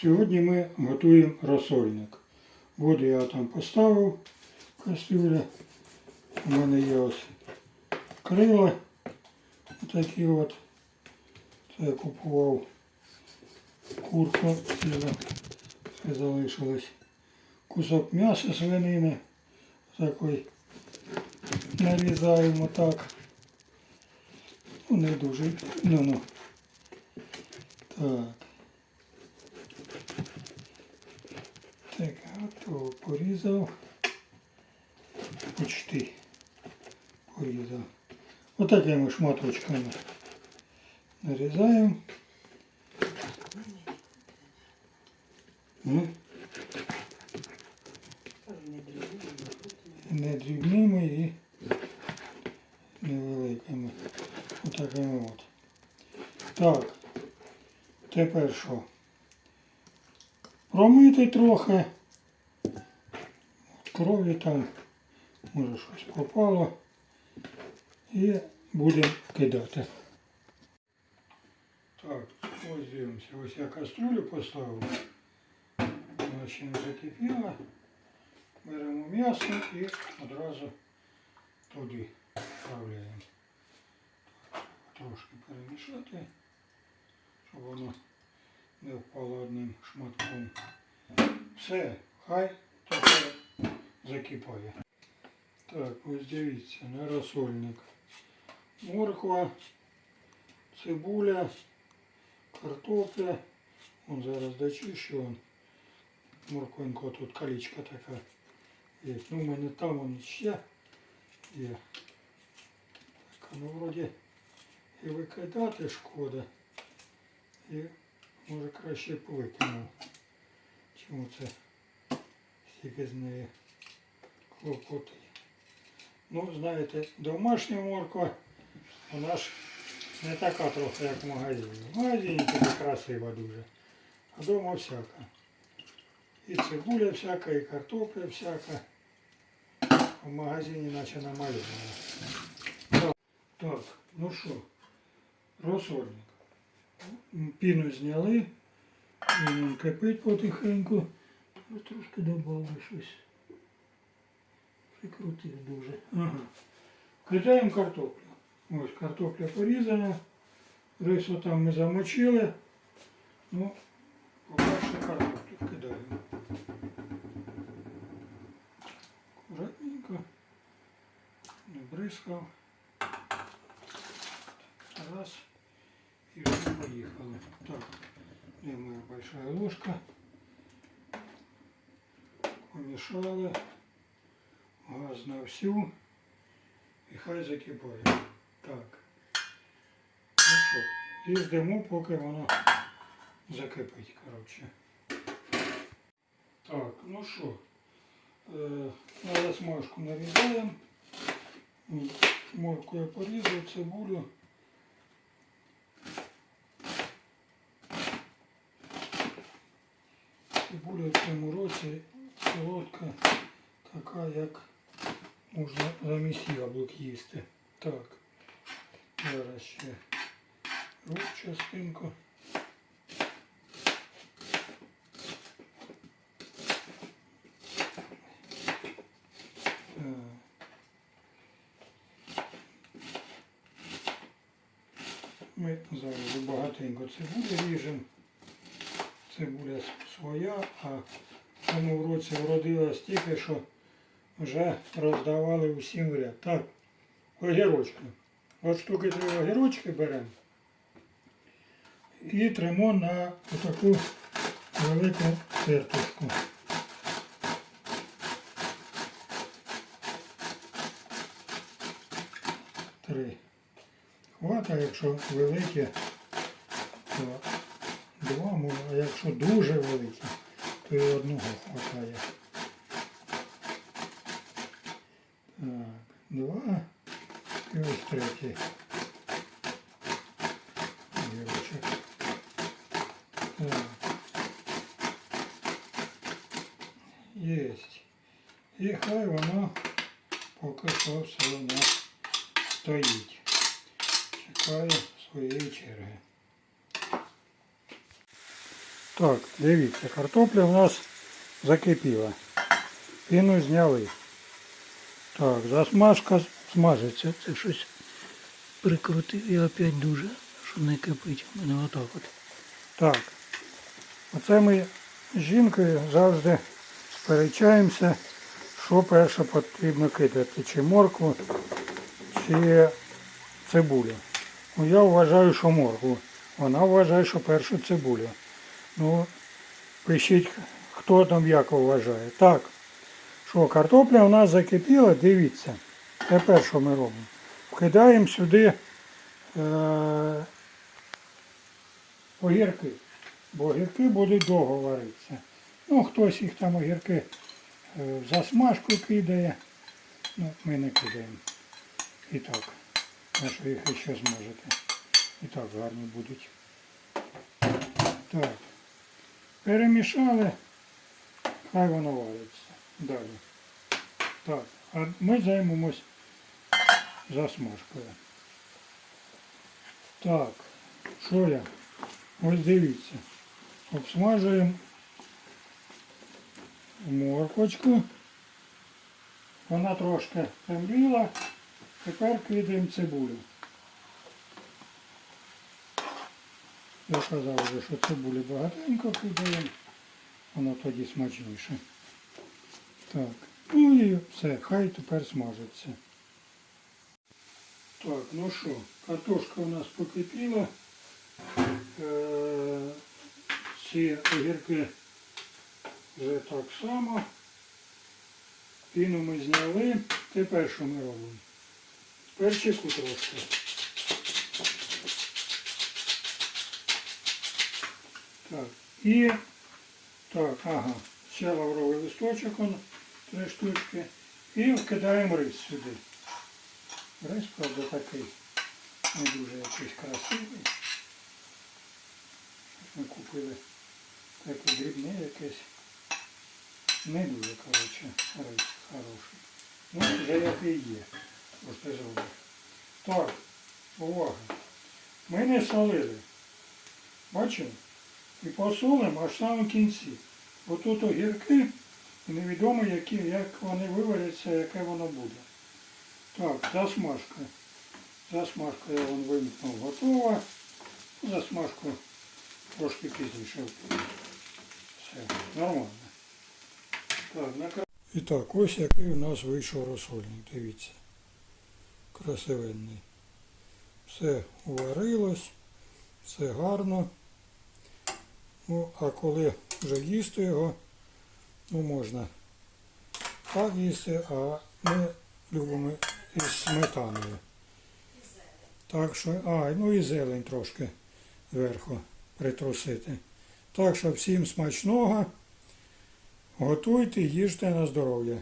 Сьогодні ми готуємо розсольник. Воду я там поставив в кастрюлю. У мене є ось крила. Такі от. Це я купував курку. Це залишилось. Кусок м'яса свинини. Такий нарізаємо так. Ну, не дуже. Ну, ну. Так. Готово. Порізав. Почти порізав. Отакими шматочками нарізаємо. Не дрібними і невеликими. Отакими от. Так. Тепер що? Промити трохи. Крові там, може щось попало. І будемо кидати. Так, ось дивимося. Ось я кастрюлю поставив. Вона ще не закипіла. Беремо м'ясо і одразу туди вставляємо. Трошки перемішати, щоб воно не впало одним шматком. Все, хай тепер закипає. Так, ось дивіться, на розсольник. Морква, цибуля, картопля. Вон зараз дочищу. Морквинка тут калічка така є. Ну, у мене там вон ще є. Так, ну вроді і викидати шкода. І може краще б викинув. Чому це стільки з неї клопоти. Ну, знаєте, домашня морква, вона ж не така трохи, як в магазині. В магазині тобі красива дуже. А вдома всяка. І цибуля всяка, і картопля всяка. В магазині наче намальована. Так, ну що, розсольник. Піну зняли, він кипить потихеньку. Трошки додали щось. Прикрутив дуже. Ага. Кидаємо картоплю. Ось картопля порізана. Рису там ми замочили. Ну, по-перше, картоплю кидаємо. Аккуратненько. Не бризкав. Раз. І вже поїхали. Так, де моя большая ложка. Помішали. Газ на всю. І хай закипає. Так. Ну що, і ждемо, поки воно закипить, коротше. Так, ну що, е, на засмажку нарізаємо. Морку я порізав, цибулю. Цибуля в цьому році солодка, така, як можна замість яблук їсти. Так. Зараз ще рук частинку. Ми зараз багатенько цибулі ріжемо. Цибуля своя, а в цьому році вродила стільки, що вже роздавали усім в ряд. Так, огірочки. От штуки три огірочки беремо і тремо на таку велику тертушку. Три. Хвата, якщо великі, то два а якщо дуже великі, то і одного хватає. два і ось третій. Огірочок. Так. Єсть. І хай воно поки що все у нас стоїть. Чекає своєї черги. Так, дивіться, картопля у нас закипіла. Піну зняли. Так, засмажка смажиться. Це щось прикрутив і опять дуже, щоб не кипить. У мене отак от. Так. Оце ми з жінкою завжди сперечаємося, що перше потрібно кидати, чи моркву, чи цибулю. Ну, я вважаю, що моркву. Вона вважає, що першу цибулю. Ну, пишіть, хто там як вважає. Так, що картопля у нас закипіла, дивіться. Тепер що ми робимо? Вкидаємо сюди е- огірки. Бо огірки будуть довго варитися. Ну, хтось їх там огірки е, в засмажку кидає. Ну, ми не кидаємо. І так. На що їх ще зможете. І так гарні будуть. Так. Перемішали. Хай воно вариться. Далі. Так. А ми займемось засмажкою. Так. Що я? Ось дивіться. Обсмажуємо морквочку. Вона трошки темліла. Тепер кидаємо цибулю. Я казав вже, що цибулі багатенько кидаємо. Воно тоді смачніше. Так. Ну і все, хай тепер смажиться. Так, ну що, картошка у нас покипіла. Е, ці огірки вже так само. Піну ми зняли. Тепер що ми робимо? Перчику трошки. Так, і так, ага, ще лавровий листочок, три штучки. І вкидаємо рис сюди. Рис, правда, такий не дуже якийсь красивий. Ми купили таке дрібне якесь. Не дуже, коротше, рис хороший. Ну, вже який є. Просто зробив. Так, увага. Ми не солили. Бачили? І посолимо аж в самому кінці. Отут огірки, невідомо, які, як вони виваряться, яке воно буде. Так, засмажка. Засмажка я вон вимкнув, готова. Засмажку трошки пізніше. Все, нормально. Так, на І так, ось який у нас вийшов розсольник, дивіться. Красивенний. Все уварилось, все гарно. Ну, а коли вже їсти його, ну можна так їсти, а ми любимо із сметаною. Так що, а, ну і зелень трошки зверху притрусити. Так що всім смачного. Готуйте, їжте на здоров'я.